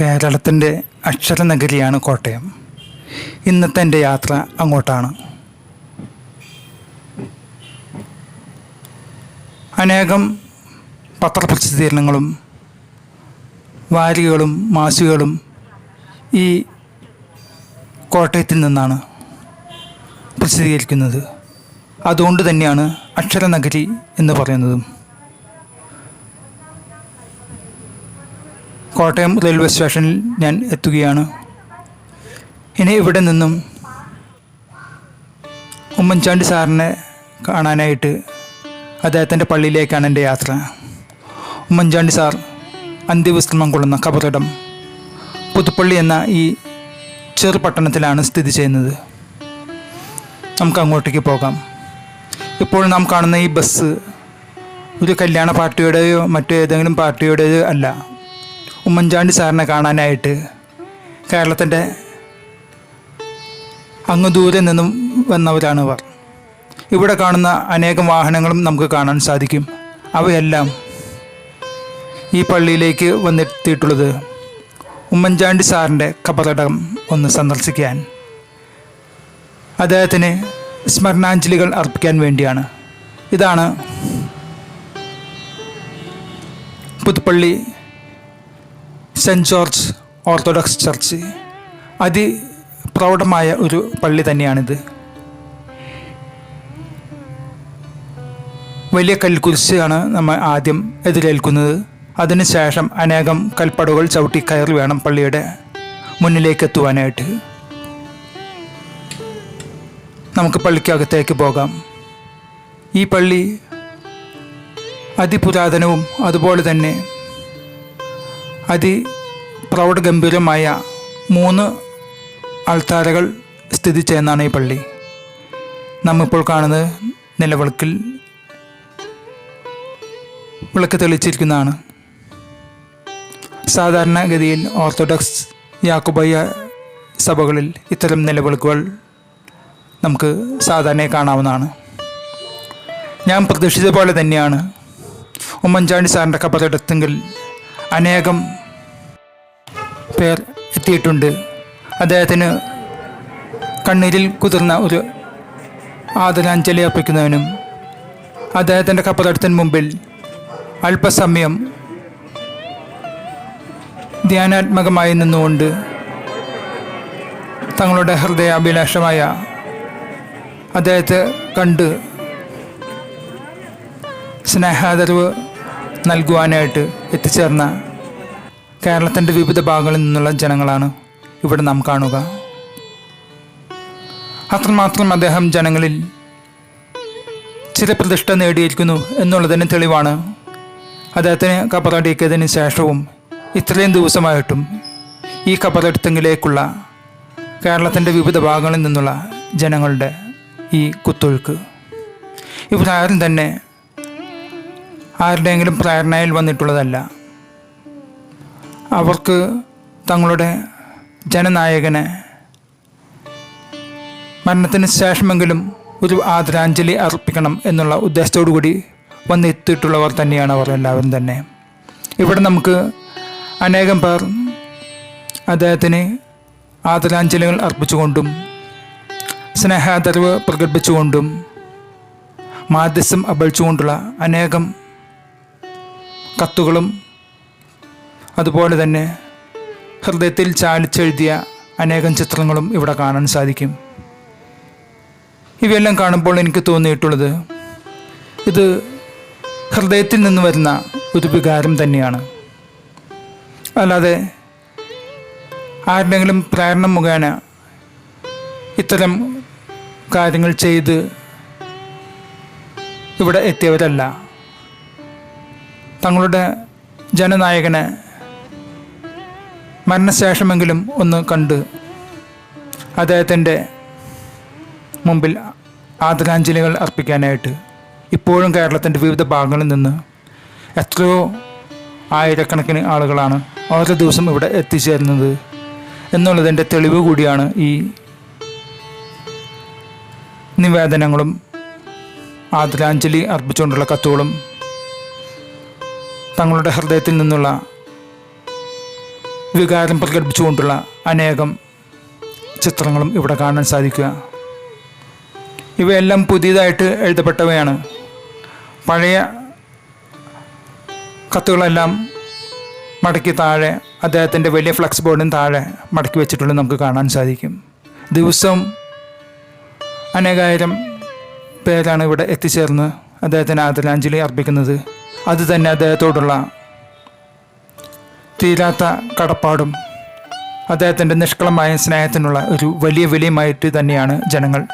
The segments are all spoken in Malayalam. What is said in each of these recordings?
കേരളത്തിന്റെ അക്ഷരനഗരിയാണ് കോട്ടയം. ഇന്നത്തെ എന്റെ യാത്ര അങ്ങോട്ടാണ്. അനേകം പത്രപ്രസിദ്ധീകരണങ്ങളും വാരികകളും മാസികകളും ഈ കോട്ടയത്തിൽ നിന്നാണ് പ്രസിദ്ധീകരിക്കുന്നത്. അതുകൊണ്ട് തന്നെയാണ് അക്ഷരനഗരി എന്ന് പറയുന്നതും. കോട്ടയം റെയിൽവേ സ്റ്റേഷനിൽ ഞാൻ എത്തുകയാണ്. ഇനി ഇവിടെ നിന്നും ഉമ്മൻചാണ്ടി സാറിനെ കാണാനായിട്ട് അദ്ദേഹത്തിന്റെ പള്ളിയിലേക്കാണ് എന്റെ യാത്ര. ഉമ്മൻചാണ്ടി സാർ അന്ത്യവിശ്രമം കൊള്ളുന്ന കബറിടം പുതുപ്പള്ളി എന്ന ഈ ചെറുപട്ടണത്തിലാണ് സ്ഥിതി ചെയ്യുന്നത്. നമുക്ക് അങ്ങോട്ടേക്ക് പോകാം. ഇപ്പോൾ നാം കാണുന്ന ഈ ബസ് ഒരു കല്യാണ പാർട്ടിയുടെയോ മറ്റേതെങ്കിലും പാർട്ടിയുടേതോ അല്ല. ഉമ്മൻചാണ്ടി സാറിനെ കാണാനായിട്ട് കേരളത്തിന്റെ അങ്ങ് ദൂരെ നിന്നും വന്നവരാണ് ഇവർ. ഇവിടെ കാണുന്ന അനേകം വാഹനങ്ങളും നമുക്ക് കാണാൻ സാധിക്കും. അവയെല്ലാം ഈ പള്ളിയിലേക്ക് വന്നെത്തിയിട്ടുള്ളത് ഉമ്മൻചാണ്ടി സാറിന്റെ കബറടം ഒന്ന് സന്ദർശിക്കാൻ. അദ്ദേഹത്തിന് സ്മരണാഞ്ജലികൾ അർപ്പിക്കാൻ വേണ്ടിയാണ്. ഇതാണ് Puthuppally saint George orthodox church. അതിപ്രൗഢമായ ഒരു പള്ളി തന്നെയാണിത്. വലിയ കൽക്കുരിശാണ് നമ്മൾ ആദ്യം എതിരേൽക്കുന്നത്. അതിനുശേഷം അനേകം കൽപ്പടകൾ ചവിട്ടി കയറി വേണം പള്ളിയുടെ മുന്നിലേക്ക് എത്തുവാനായിട്ട്. നമുക്ക് പള്ളിക്കകത്തേക്ക് പോകാം. ഈ പള്ളി അതിപുരാതനവും അതുപോലെ തന്നെ അതിപ്രൗഢഗംഭീരമായ മൂന്ന് അൾത്താരകൾ സ്ഥിതി ചെയ്യുന്നതാണ് ഈ പള്ളി. നമ്മിപ്പോൾ കാണുന്നത് നിലവിളക്കിൽ വിളക്ക് തെളിച്ചിരിക്കുന്നതാണ് സാധാരണഗതിയിൽ ഓർത്തഡോക്സ് യാക്കുബയ്യ സഭകളിൽ ഇത്തരം നിലവിളക്കുകൾ നമുക്ക് സാധാരണ കാണാവുന്നതാണ്. ഞാൻ പ്രതീക്ഷിച്ച പോലെ തന്നെയാണ്. ഉമ്മൻചാണ്ടി സാറിന്റെ കബറെടുത്തെങ്കിൽ അനേകം പേർ എത്തിയിട്ടുണ്ട്. അദ്ദേഹത്തിന് കണ്ണീരിൽ കുതിർന്ന ഒരു ആദരാഞ്ജലി അർപ്പിക്കുന്നതിനും അദ്ദേഹത്തിന്റെ കപ്പലടത്തിന് മുമ്പിൽ അല്പസമയം ധ്യാനാത്മകമായി നിന്നുകൊണ്ട് തങ്ങളുടെ ഹൃദയാഭിലാഷമായ അദ്ദേഹത്തെ കണ്ട് സ്നേഹാദരവ് നൽകുവാനായിട്ട് എത്തിച്ചേർന്ന കേരളത്തിന്റെ വിവിധ ഭാഗങ്ങളിൽ നിന്നുള്ള ജനങ്ങളാണ് ഇവിടെ നാം കാണുക. അത്രമാത്രം അദ്ദേഹം ജനങ്ങളിൽ ചില ചിരപ്രതിഷ്ഠ നേടിയിരിക്കുന്നു എന്നുള്ളതിന് തെളിവാണ് അദ്ദേഹത്തിന് കബറടിക്കിയതിന് ശേഷവും ഇത്രയും ദിവസമായിട്ടും ഈ കബറെടുത്തെങ്കിലേക്കുള്ള കേരളത്തിന്റെ വിവിധ ഭാഗങ്ങളിൽ നിന്നുള്ള ജനങ്ങളുടെ ഈ കുത്തൊഴുക്ക്. ഇവരാരും തന്നെ ആരുടെയെങ്കിലും പ്രേരണയിൽ വന്നിട്ടുള്ളതല്ല. അവർക്ക് തങ്ങളുടെ ജനനായകനെ മരണത്തിന് ശേഷമെങ്കിലും ഒരു ആദരാഞ്ജലി അർപ്പിക്കണം എന്നുള്ള ഉദ്ദേശത്തോടു കൂടി വന്നെത്തിയിട്ടുള്ളവർ തന്നെയാണ് അവർ എല്ലാവരും തന്നെ. ഇവിടെ നമുക്ക് അനേകം പേർ അദ്ദേഹത്തിന് ആദരാഞ്ജലികൾ അർപ്പിച്ചുകൊണ്ടും സ്നേഹാദരവ് പ്രകടിപ്പിച്ചുകൊണ്ടും മാധ്യസ്ഥം അപേക്ഷിച്ചുകൊണ്ടുള്ള അനേകം കത്തുകളും അതുപോലെ തന്നെ ഹൃദയത്തിൽ ചാലിച്ചെഴുതിയ അനേകം ചിത്രങ്ങളും ഇവിടെ കാണാൻ സാധിക്കും. ഇവയെല്ലാം കാണുമ്പോൾ എനിക്ക് തോന്നിയിട്ടുള്ളത് ഇത് ഹൃദയത്തിൽ നിന്ന് വരുന്ന ഒരു വികാരം തന്നെയാണ്. അല്ലാതെ ആരുടെങ്കിലും പ്രേരണ മുഖേന ഇത്തരം കാര്യങ്ങൾ ചെയ്ത് ഇവിടെ എത്തിയവരല്ല. തങ്ങളുടെ ജനനായകനെ മരണശേഷമെങ്കിലും ഒന്ന് കണ്ട് അദ്ദേഹത്തിന്റെ മുമ്പിൽ ആദരാഞ്ജലികൾ അർപ്പിക്കാനായിട്ട് ഇപ്പോഴും കേരളത്തിന്റെ വിവിധ ഭാഗങ്ങളിൽ നിന്ന് എത്രയോ ആയിരക്കണക്കിന് ആളുകളാണ് ഓരോ ദിവസം ഇവിടെ എത്തിച്ചേരുന്നത് എന്നുള്ളതിന്റെ തെളിവ് കൂടിയാണ് ഈ നിവേദനങ്ങളും ആദരാഞ്ജലി അർപ്പിച്ചുകൊണ്ടുള്ള കത്തുകളും തങ്ങളുടെ ഹൃദയത്തിൽ നിന്നുള്ള വികാരം പ്രകടിപ്പിച്ചുകൊണ്ടുള്ള അനേകം ചിത്രങ്ങളും ഇവിടെ കാണാൻ സാധിക്കുക. ഇവയെല്ലാം പുതിയതായിട്ട് എഴുതപ്പെട്ടവയാണ്. പഴയ കത്തുകളെല്ലാം മടക്കി താഴെ അദ്ദേഹത്തിന്റെ വലിയ ഫ്ലക്സ് ബോർഡിന് താഴെ മടക്കി വെച്ചിട്ടുള്ളത് നമുക്ക് കാണാൻ സാധിക്കും. ദിവസം അനേകായിരം പേരാണ് ഇവിടെ എത്തിച്ചേർന്ന് അദ്ദേഹത്തിന് ആദരാഞ്ജലി അർപ്പിക്കുന്നത്. അത് തന്നെ അദ്ദേഹത്തോടുള്ള തീരാത്ത കടപ്പാടും അദ്ദേഹത്തിന്റെ നിഷ്കളമായ സ്നേഹത്തിനുള്ള ഒരു വലിയ വിലയുമായിട്ട് തന്നെയാണ് ജനങ്ങൾ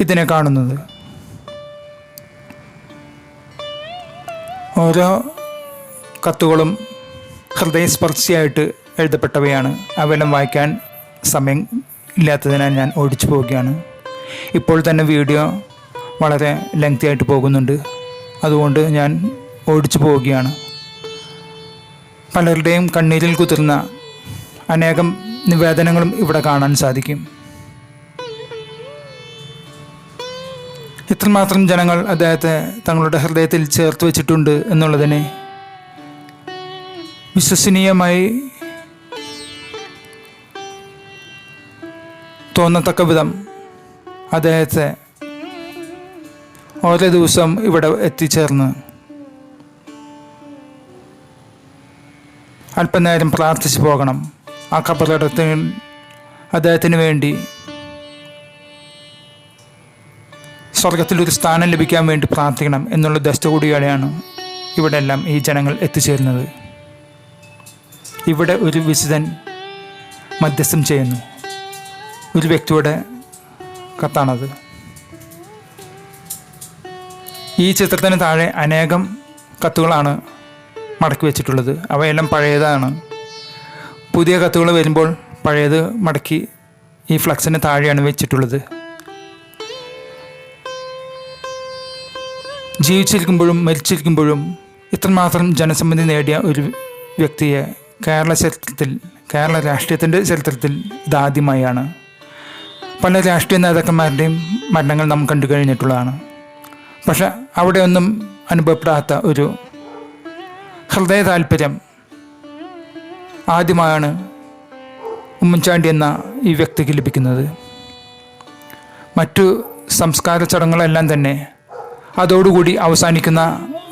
ഇതിനെ കാണുന്നത്. ഓരോ കത്തുകളും ഹൃദയസ്പർശിയായിട്ട് എഴുതപ്പെട്ടവയാണ്. അവയെല്ലാം വായിക്കാൻ സമയം ഇല്ലാത്തതിനാൽ ഞാൻ ഓടിച്ചു പോവുകയാണ്. ഇപ്പോൾ തന്നെ വീഡിയോ വളരെ ലെങ്തി ആയിട്ട് പോകുന്നുണ്ട്. അതുകൊണ്ട് ഞാൻ ഓടിച്ചു പോവുകയാണ്. പലരുടെയും കണ്ണീരിൽ കുതിർന്ന അനേകം നിവേദനങ്ങളും ഇവിടെ കാണാൻ സാധിക്കും. ഇത്രമാത്രം ജനങ്ങൾ അദ്ദേഹത്തെ തങ്ങളുടെ ഹൃദയത്തിൽ ചേർത്ത് വെച്ചിട്ടുണ്ട് എന്നുള്ളതിനെ വിശ്വസനീയമായി തോന്നത്തക്ക വിധം അദ്ദേഹത്തെ ഓരോ ദിവസം ഇവിടെ എത്തിച്ചേർന്ന് അല്പനേരം പ്രാർത്ഥിച്ചു പോകണം. ആ കബറിടത്തിൽ അദ്ദേഹത്തിന് വേണ്ടി സ്വർഗത്തിലൊരു സ്ഥാനം ലഭിക്കാൻ വേണ്ടി പ്രാർത്ഥിക്കണം എന്നുള്ള ദശ കൂടിയോടെയാണ് ഇവിടെ എല്ലാം ഈ ജനങ്ങൾ എത്തിച്ചേരുന്നത്. ഇവിടെ ഒരു വിശുദ്ധൻ മധ്യസ്ഥം ചെയ്യുന്നു. ഒരു വ്യക്തിയുടെ കത്താണത്. ഈ ചിത്രത്തിന് താഴെ അനേകം കത്തുകളാണ് മടക്കി വെച്ചിട്ടുള്ളത്. അവയെല്ലാം പഴയതാണ്. പുതിയ കത്തുകൾ വരുമ്പോൾ പഴയത് മടക്കി ഈ ഫ്ലക്സിന് താഴെയാണ് വെച്ചിട്ടുള്ളത്. ജീവിച്ചിരിക്കുമ്പോഴും മരിച്ചിരിക്കുമ്പോഴും ഇത്രമാത്രം ജനസമ്മതി നേടിയ ഒരു വ്യക്തിയെ കേരള ചരിത്രത്തിൽ കേരള രാഷ്ട്രീയത്തിന്റെ ചരിത്രത്തിൽ ഇതാദ്യമായാണ്. പല രാഷ്ട്രീയ നേതാക്കന്മാരുടെയും മരണങ്ങൾ നാം കണ്ടു കഴിഞ്ഞിട്ടുള്ളതാണ്. പക്ഷെ അവിടെയൊന്നും അനുഭവപ്പെടാത്ത ഒരു ഹൃദയ താല്പര്യം ആദ്യമായാണ് ഉമ്മൻചാണ്ടി എന്ന ഈ വ്യക്തിക്ക് ലഭിക്കുന്നത്. മറ്റു സംസ്കാര ചടങ്ങുകളെല്ലാം തന്നെ അതോടുകൂടി അവസാനിക്കുന്ന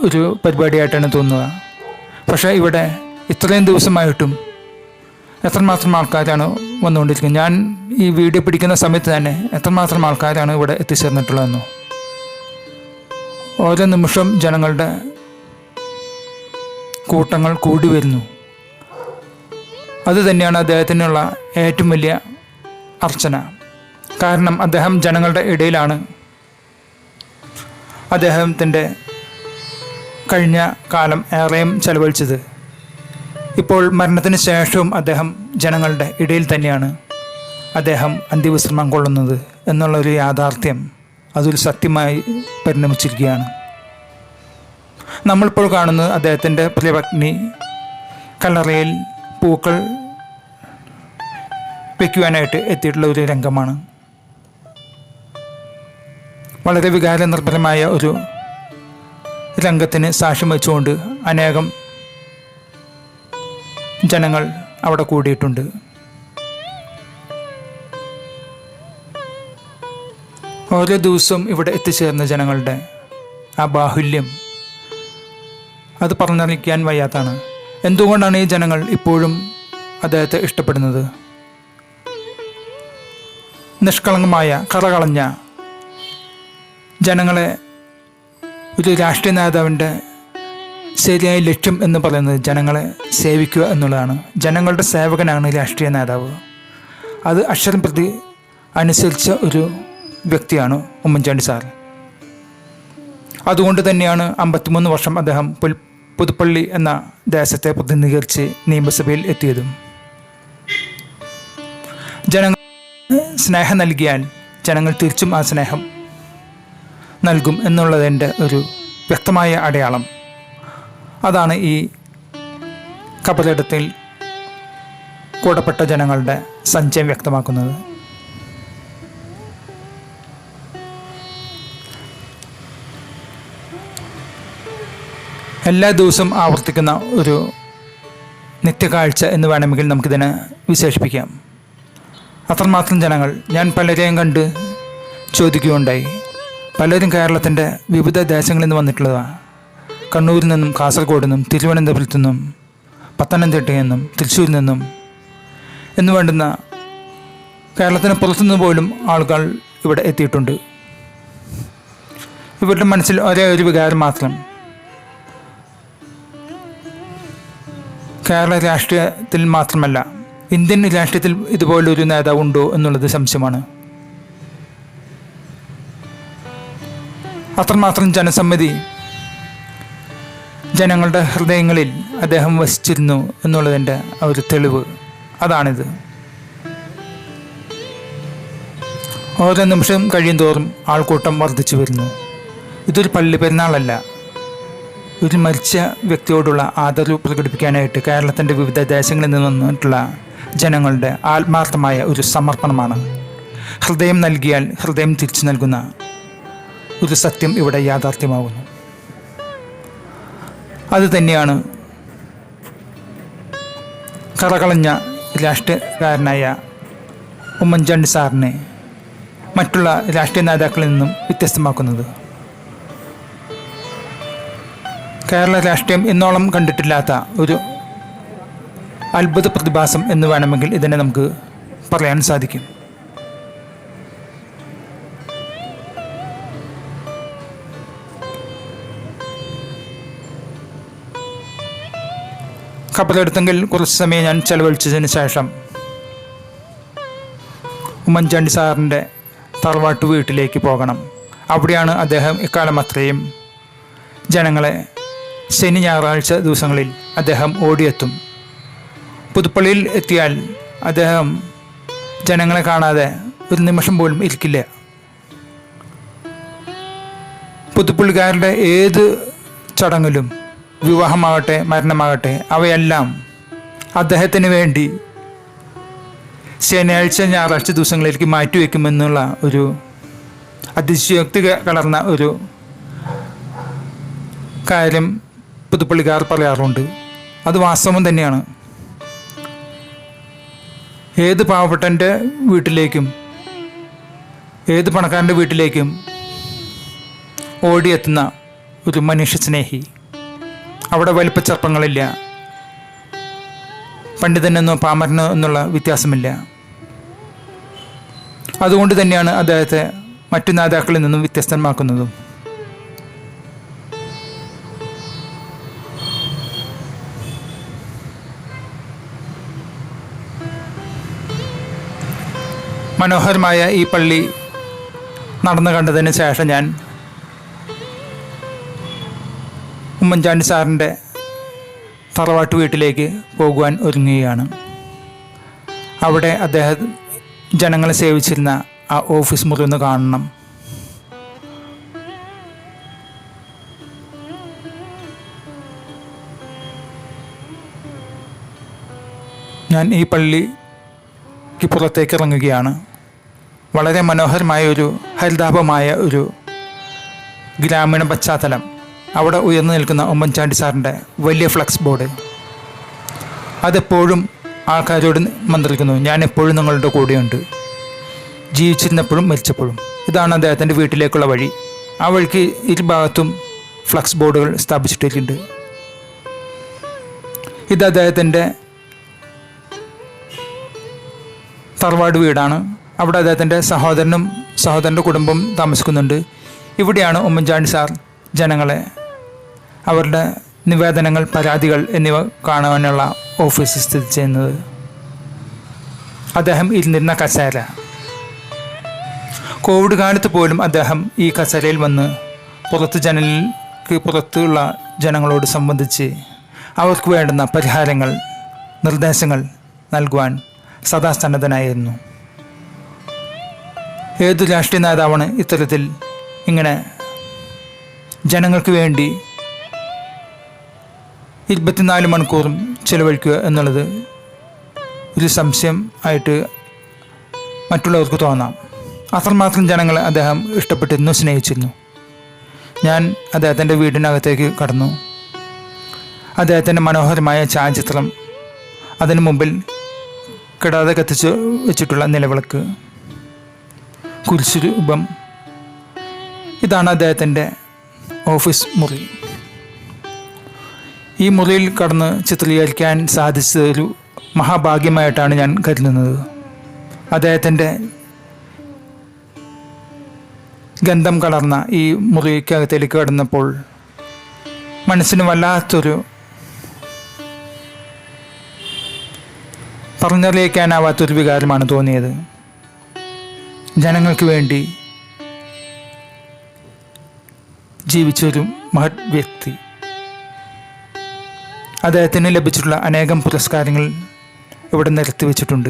ഒരു പരിപാടിയായിട്ടാണ് തോന്നുക പക്ഷേ ഇവിടെ ഇത്രയും ദിവസമായിട്ടും എത്രമാത്രം ആൾക്കാരാണ് വന്നുകൊണ്ടിരിക്കുന്നത്? ഞാൻ ഈ വീഡിയോ പിടിക്കുന്ന സമയത്ത് തന്നെ എത്രമാത്രം ആൾക്കാരാണ് ഇവിടെ എത്തിച്ചേർന്നിട്ടുള്ളതെന്നോ? ഓരോ നിമിഷം ജനങ്ങളുടെ കൂട്ടങ്ങൾ കൂടി വരുന്നു. അതുതന്നെയാണ് അദ്ദേഹത്തിനുള്ള ഏറ്റവും വലിയ അർച്ചന. കാരണം അദ്ദേഹം ജനങ്ങളുടെ ഇടയിലാണ്. അദ്ദേഹത്തിന്റെ കഴിഞ്ഞ കാലം ഏറെയും ചെലവഴിച്ചത്. ഇപ്പോൾ മരണത്തിന് ശേഷവും അദ്ദേഹം ജനങ്ങളുടെ ഇടയിൽ തന്നെയാണ്. അദ്ദേഹം അന്ത്യവിശ്രമം കൊള്ളുന്നത് എന്നുള്ളൊരു യാഥാർത്ഥ്യം. അതൊരു സത്യമായി പരിണമിച്ചിരിക്കുകയാണ്. നമ്മളിപ്പോൾ കാണുന്നത് അദ്ദേഹത്തിന്റെ പ്രിയപത്നി കല്ലറയിൽ പൂക്കൾ വയ്ക്കുവാനായിട്ട് എത്തിയിട്ടുള്ള ഒരു രംഗമാണ്. വളരെ വികാരനിർഭരമായ ഒരു രംഗത്തിന് സാക്ഷ്യം വെച്ചുകൊണ്ട് അനേകം ജനങ്ങൾ അവിടെ കൂടിയിട്ടുണ്ട്. ഓരോ ദിവസവും ഇവിടെ എത്തിച്ചേർന്ന ജനങ്ങളുടെ ആ ബാഹുല്യം അത് പറഞ്ഞറിയിക്കാൻ വയ്യാത്താണ് എന്തുകൊണ്ടാണ് ഈ ജനങ്ങൾ ഇപ്പോഴും അദ്ദേഹത്തെ ഇഷ്ടപ്പെടുന്നത്? നിഷ്കളങ്കമായ കറകളഞ്ഞ ജനങ്ങളെ ഒരു രാഷ്ട്രീയ നേതാവിന്റെ ശരിയായ ലക്ഷ്യം എന്ന് പറയുന്നത് ജനങ്ങളെ സേവിക്കുക എന്നുള്ളതാണ്. ജനങ്ങളുടെ സേവകനാണ് രാഷ്ട്രീയ നേതാവ്. അത് അക്ഷരം പ്രതി അനുസരിച്ച ഒരു വ്യക്തിയാണ് ഉമ്മൻചാണ്ടി സാർ. അതുകൊണ്ട് തന്നെയാണ് അമ്പത്തിമൂന്ന് വർഷം അദ്ദേഹം പുൽ പുതുപ്പള്ളി എന്ന ദേശത്തെ പ്രതിനിധീകരിച്ച് നിയമസഭയിൽ എത്തിയതും. ജനങ്ങൾ സ്നേഹം നൽകിയാൽ ജനങ്ങൾ തിരിച്ചും ആ സ്നേഹം നൽകും എന്നുള്ളതിന്റെ ഒരു വ്യക്തമായ അടയാളം. അതാണ് ഈ കബറിടത്തിൽ കൂടപ്പെട്ട ജനങ്ങളുടെ സഞ്ചയം വ്യക്തമാക്കുന്നത്. എല്ലാ ദിവസവും ആവർത്തിക്കുന്ന ഒരു നിത്യകാഴ്ച എന്ന് വേണമെങ്കിൽ നമുക്കിതിനെ വിശേഷിപ്പിക്കാം. അത്രമാത്രം ജനങ്ങൾ ഞാൻ പലരെയും കണ്ട് ചോദിക്കുകയുണ്ടായി. പലരും കേരളത്തിന്റെ വിവിധ ദേശങ്ങളിൽ നിന്ന് വന്നിട്ടുള്ളതാണ് കണ്ണൂരിൽ നിന്നും കാസർഗോഡ് നിന്നും തിരുവനന്തപുരത്തു നിന്നും പത്തനംതിട്ടയിൽ നിന്നും തൃശ്ശൂരിൽ നിന്നും എന്ന് വേണ്ടുന്ന കേരളത്തിന് പുറത്തുനിന്ന് പോലും ആളുകൾ ഇവിടെ എത്തിയിട്ടുണ്ട്. ഇവരുടെ മനസ്സിൽ ഒരേ ഒരു വികാരം മാത്രം. കേരള രാഷ്ട്രീയത്തിൽ മാത്രമല്ല ഇന്ത്യൻ രാഷ്ട്രീയത്തിൽ ഇതുപോലൊരു നേതാവ് ഉണ്ടോ എന്നുള്ളത് സംശയമാണ്. അത്രമാത്രം ജനസമ്മതി ജനങ്ങളുടെ ഹൃദയങ്ങളിൽ അദ്ദേഹം വസിച്ചിരുന്നു എന്നുള്ളതിന്റെ ഒരു തെളിവ് അതാണിത്. ഓരോ നിമിഷം കഴിയും തോറും ആൾക്കൂട്ടം വർദ്ധിച്ചു വരുന്നു. ഇതൊരു പള്ളി പെരുന്നാളല്ല ഒരു മരിച്ച വ്യക്തിയോടുള്ള ആദരവ് പ്രകടിപ്പിക്കാനായിട്ട് കേരളത്തിന്റെ വിവിധ ദേശങ്ങളിൽ നിന്ന് വന്നിട്ടുള്ള ജനങ്ങളുടെ ആത്മാർത്ഥമായ ഒരു സമർപ്പണമാണ്. ഹൃദയം നൽകിയാൽ ഹൃദയം തിരിച്ചു നൽകുന്ന ഒരു സത്യം ഇവിടെ യാഥാർത്ഥ്യമാകുന്നു അതുതന്നെയാണ് കറകളഞ്ഞ രാഷ്ട്രീയക്കാരനായ ഉമ്മൻചാണ്ടി സാറിനെ മറ്റുള്ള രാഷ്ട്രീയ നേതാക്കളിൽ നിന്നും വ്യത്യസ്തമാക്കുന്നത്. കേരള രാഷ്ട്രീയം എന്നോളം കണ്ടിട്ടില്ലാത്ത ഒരു അത്ഭുത പ്രതിഭാസം എന്ന് വേണമെങ്കിൽ ഇതിനെ നമുക്ക് പറയാൻ സാധിക്കും. ഖബറെടുത്തെങ്കിൽ കുറച്ച് സമയം ഞാൻ ചെലവഴിച്ചതിന് ശേഷം ഉമ്മൻചാണ്ടി സാറിന്റെ തറവാട്ട് വീട്ടിലേക്ക് പോകണം. അവിടെയാണ് അദ്ദേഹം ഇക്കാലം അത്രയും ജനങ്ങളെ ശനി ഞായറാഴ്ച ദിവസങ്ങളിൽ അദ്ദേഹം ഓടിയെത്തും. പുതുപ്പള്ളിയിൽ എത്തിയാൽ അദ്ദേഹം ജനങ്ങളെ കാണാതെ ഒരു നിമിഷം പോലും ഇരിക്കില്ല. പുതുപ്പള്ളിക്കാരുടെ ഏത് ചടങ്ങിലും വിവാഹമാകട്ടെ മരണമാകട്ടെ അവയെല്ലാം അദ്ദേഹത്തിന് വേണ്ടി ശനിയാഴ്ച ഞായറാഴ്ച ദിവസങ്ങളിലേക്ക് മാറ്റിവെക്കുമെന്നുള്ള ഒരു അതിശയോക്തി കലർന്ന ഒരു കാര്യം പുതുപ്പള്ളിക്കാർ പറയാറുണ്ട്. അത് വാസ്തവം തന്നെയാണ്. ഏത് പാവപ്പെട്ടന്റെ വീട്ടിലേക്കും ഏത് പണക്കാരന്റെ വീട്ടിലേക്കും ഓടിയെത്തുന്ന ഒരു മനുഷ്യ സ്നേഹി അവിടെ വലിപ്പച്ചർപ്പങ്ങളില്ല പണ്ഡിതനെന്നോ പാമരനോ എന്നുള്ള വ്യത്യാസമില്ല. അതുകൊണ്ട് തന്നെയാണ് അദ്ദേഹത്തെ മറ്റു നേതാക്കളിൽ നിന്നും വ്യത്യസ്തമാക്കുന്നതും മനോഹരമായ ഈ പള്ളി നടന്നു കണ്ടതിന് ശേഷം ഞാൻ ഉമ്മൻചാണ്ടി സാറിന്റെ തറവാട്ട് വീട്ടിലേക്ക് പോകുവാൻ ഒരുങ്ങുകയാണ്. അവിടെ അദ്ദേഹം ജനങ്ങളെ സേവിച്ചിരുന്ന ആ ഓഫീസ് മുറി ഒന്ന് കാണണം. ഞാൻ ഈ പള്ളിക്ക് പുറത്തേക്ക് ഇറങ്ങുകയാണ്. വളരെ മനോഹരമായ ഒരു ഹരിതാപമായ ഒരു ഗ്രാമീണ പശ്ചാത്തലം. അവിടെ ഉയർന്നു നിൽക്കുന്ന ഉമ്മൻചാണ്ടി സാറിന്റെ വലിയ ഫ്ലക്സ് ബോർഡ്. അതെപ്പോഴും ആൾക്കാരോട് മന്ത്രിക്കുന്നു. ഞാൻ എപ്പോഴും നിങ്ങളുടെ കൂടെയുണ്ട്. ജീവിച്ചിരുന്നപ്പോഴും മരിച്ചപ്പോഴും. ഇതാണ് അദ്ദേഹത്തിന്റെ വീട്ടിലേക്കുള്ള വഴി. ആ വഴിക്ക് ഇരുഭാഗത്തും ഫ്ലക്സ് ബോർഡുകൾ സ്ഥാപിച്ചിട്ടുണ്ട് ഇത് അദ്ദേഹത്തിന്റെ തറവാട് വീടാണ്. അവിടെ അദ്ദേഹത്തിന്റെ സഹോദരനും സഹോദരന്റെ കുടുംബം താമസിക്കുന്നുണ്ട്. ഇവിടെയാണ് ഉമ്മൻചാണ്ടി സാർ ജനങ്ങളെ അവരുടെ നിവേദനങ്ങൾ പരാതികൾ എന്നിവ കാണുവാനുള്ള ഓഫീസ് സ്ഥിതി ചെയ്യുന്നത്. അദ്ദേഹം ഇരുന്നിരുന്ന കസേര. കോവിഡ് കാലത്ത് പോലും അദ്ദേഹം ഈ കസേരയിൽ വന്ന് പുറത്ത് ജനലിക്ക് പുറത്തുള്ള ജനങ്ങളോട് സംബന്ധിച്ച് അവർക്ക് വേണ്ടുന്ന പരിഹാരങ്ങൾ നിർദ്ദേശങ്ങൾ നൽകുവാൻ സദാ സന്നദ്ധനായിരുന്നു. ഏതു രാഷ്ട്രീയ നേതാവാണ് ഇത്തരത്തിൽ ഇങ്ങനെ ജനങ്ങൾക്ക് വേണ്ടി ഇരുപത്തിനാല് മണിക്കൂറും ചിലവഴിക്കുക എന്നുള്ളത് ഒരു സംശയം ആയിട്ട് മറ്റുള്ളവർക്ക് തോന്നാം. അത്രമാത്രം ജനങ്ങളെ അദ്ദേഹം ഇഷ്ടപ്പെട്ടിരുന്നു സ്നേഹിച്ചിരുന്നു. ഞാൻ അദ്ദേഹത്തിന്റെ വീടിനകത്തേക്ക് കടന്നു. അദ്ദേഹത്തിന്റെ മനോഹരമായ ഛായാചിത്രം അതിനു മുമ്പിൽ കിടാതെ കത്തിച്ച് വെച്ചിട്ടുള്ള നിലവിളക്ക്. കുരിശുരൂപം ഇതാണ് അദ്ദേഹത്തിന്റെ ഓഫീസ് മുറി. ഈ മുറിയിൽ കടന്ന് ചിത്രീകരിക്കാൻ സാധിച്ചതൊരു മഹാഭാഗ്യമായിട്ടാണ് ഞാൻ കരുതുന്നത്. അദ്ദേഹത്തിന്റെ ഗന്ധം കലർന്ന ഈ മുറിക്കകത്തേക്ക് കടന്നപ്പോൾ മനസ്സിന് വല്ലാത്തൊരു പറഞ്ഞറിയിക്കാനാവാത്തൊരു വികാരമാണ് തോന്നിയത്. ജനങ്ങൾക്ക് വേണ്ടി ജീവിച്ചൊരു മഹത് വ്യക്തി. അദ്ദേഹത്തിന് ലഭിച്ചിട്ടുള്ള അനേകം പുരസ്കാരങ്ങൾ ഇവിടെ നിരത്തി വെച്ചിട്ടുണ്ട്.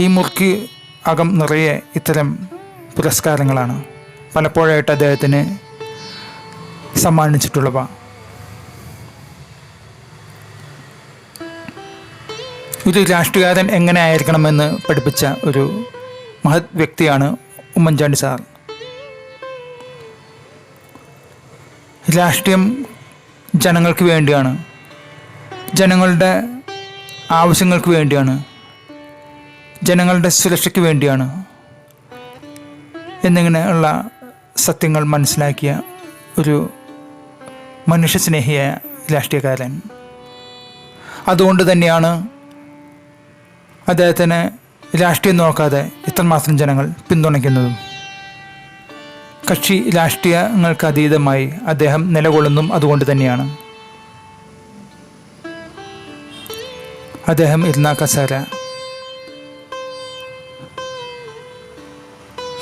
ഈ മുറിക്ക് അകം നിറയെ ഇത്തരം പുരസ്കാരങ്ങളാണ്. പലപ്പോഴായിട്ട് അദ്ദേഹത്തിന് സമ്മാനിച്ചിട്ടുള്ളവ. ഒരു രാഷ്ട്രീയകാരൻ എങ്ങനെ ആയിരിക്കണമെന്ന് പഠിപ്പിച്ച ഒരു മഹത് വ്യക്തിയാണ് ഉമ്മൻചാണ്ടി സാർ. രാഷ്ട്രീയം ജനങ്ങൾക്ക് വേണ്ടിയാണ്. ജനങ്ങളുടെ ആവശ്യങ്ങൾക്ക് വേണ്ടിയാണ്. ജനങ്ങളുടെ സുരക്ഷയ്ക്ക് വേണ്ടിയാണ്. എന്നിങ്ങനെയുള്ള സത്യങ്ങൾ മനസ്സിലാക്കിയ ഒരു മനുഷ്യസ്നേഹിയായ രാഷ്ട്രീയക്കാരൻ. അതുകൊണ്ട് തന്നെയാണ് അദ്ദേഹത്തിന് രാഷ്ട്രീയം നോക്കാതെ ഇത്രമാത്രം ജനങ്ങൾ പിന്തുണയ്ക്കുന്നതും. കക്ഷി രാഷ്ട്രീയങ്ങൾക്ക് അതീതമായി അദ്ദേഹം നിലകൊള്ളുന്നതും അതുകൊണ്ട് തന്നെയാണ്. അദ്ദേഹം ഇരുന്ന കസേര.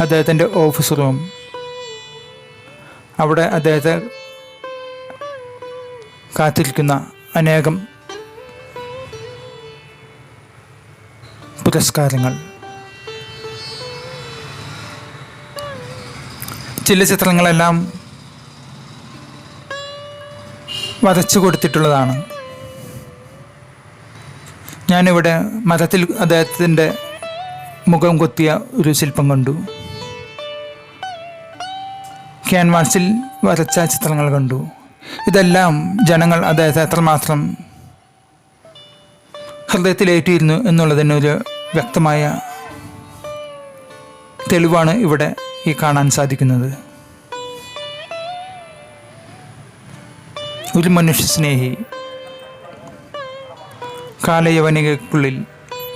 അദ്ദേഹത്തിന്റെ ഓഫീസ് റൂം. അവിടെ അദ്ദേഹത്തെ കാത്തിരിക്കുന്ന അനേകം പുരസ്കാരങ്ങൾ. ചില ചിത്രങ്ങളെല്ലാം വരച്ചു കൊടുത്തിട്ടുള്ളതാണ്. ഞാനിവിടെ മരത്തിൽ അദ്ദേഹത്തിന്റെ മുഖം കൊത്തിയ ഒരു ശില്പം കണ്ടു. ക്യാൻവാസിൽ വരച്ച ചിത്രങ്ങൾ കണ്ടു. ഇതെല്ലാം ജനങ്ങൾ അദ്ദേഹത്തെ എത്രമാത്രം ഹൃദയത്തിലേറ്റിയിരുന്നു എന്നുള്ളതിന് ഒരു വ്യക്തമായ തെളിവാണ് ഇവിടെ ഈ കാണാൻ സാധിക്കുന്നത്. ഒരു മനുഷ്യ സ്നേഹി കാലയവനികൾക്കുള്ളിൽ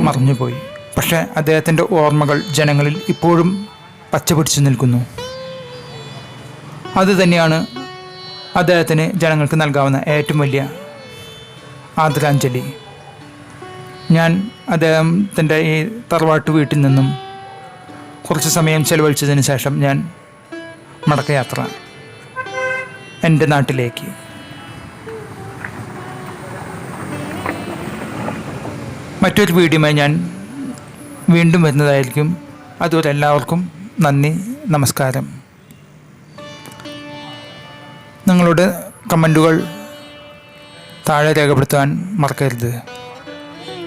മറഞ്ഞുപോയി. പക്ഷേ അദ്ദേഹത്തിന്റെ ഓർമ്മകൾ ജനങ്ങളിൽ ഇപ്പോഴും പച്ചപിടിച്ചു നിൽക്കുന്നു. അതുതന്നെയാണ് അദ്ദേഹത്തിന് ജനങ്ങൾക്ക് നൽകാവുന്ന ഏറ്റവും വലിയ ആദരാഞ്ജലി. ഞാൻ അദ്ദേഹത്തിന്റെ ഈ തറവാട്ട് വീട്ടിൽ നിന്നും കുറച്ച് സമയം ചെലവഴിച്ചതിന് ശേഷം ഞാൻ മടക്കയാത്ര എന്റെ നാട്ടിലേക്ക്. മറ്റൊരു വീഡിയോമായി ഞാൻ വീണ്ടും വരുന്നതായിരിക്കും. അതുപോലെ എല്ലാവർക്കും നന്ദി നമസ്കാരം. നിങ്ങളുടെ കമന്റുകൾ താഴെ രേഖപ്പെടുത്താൻ മറക്കരുത്.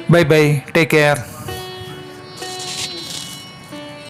Bye bye. Take care.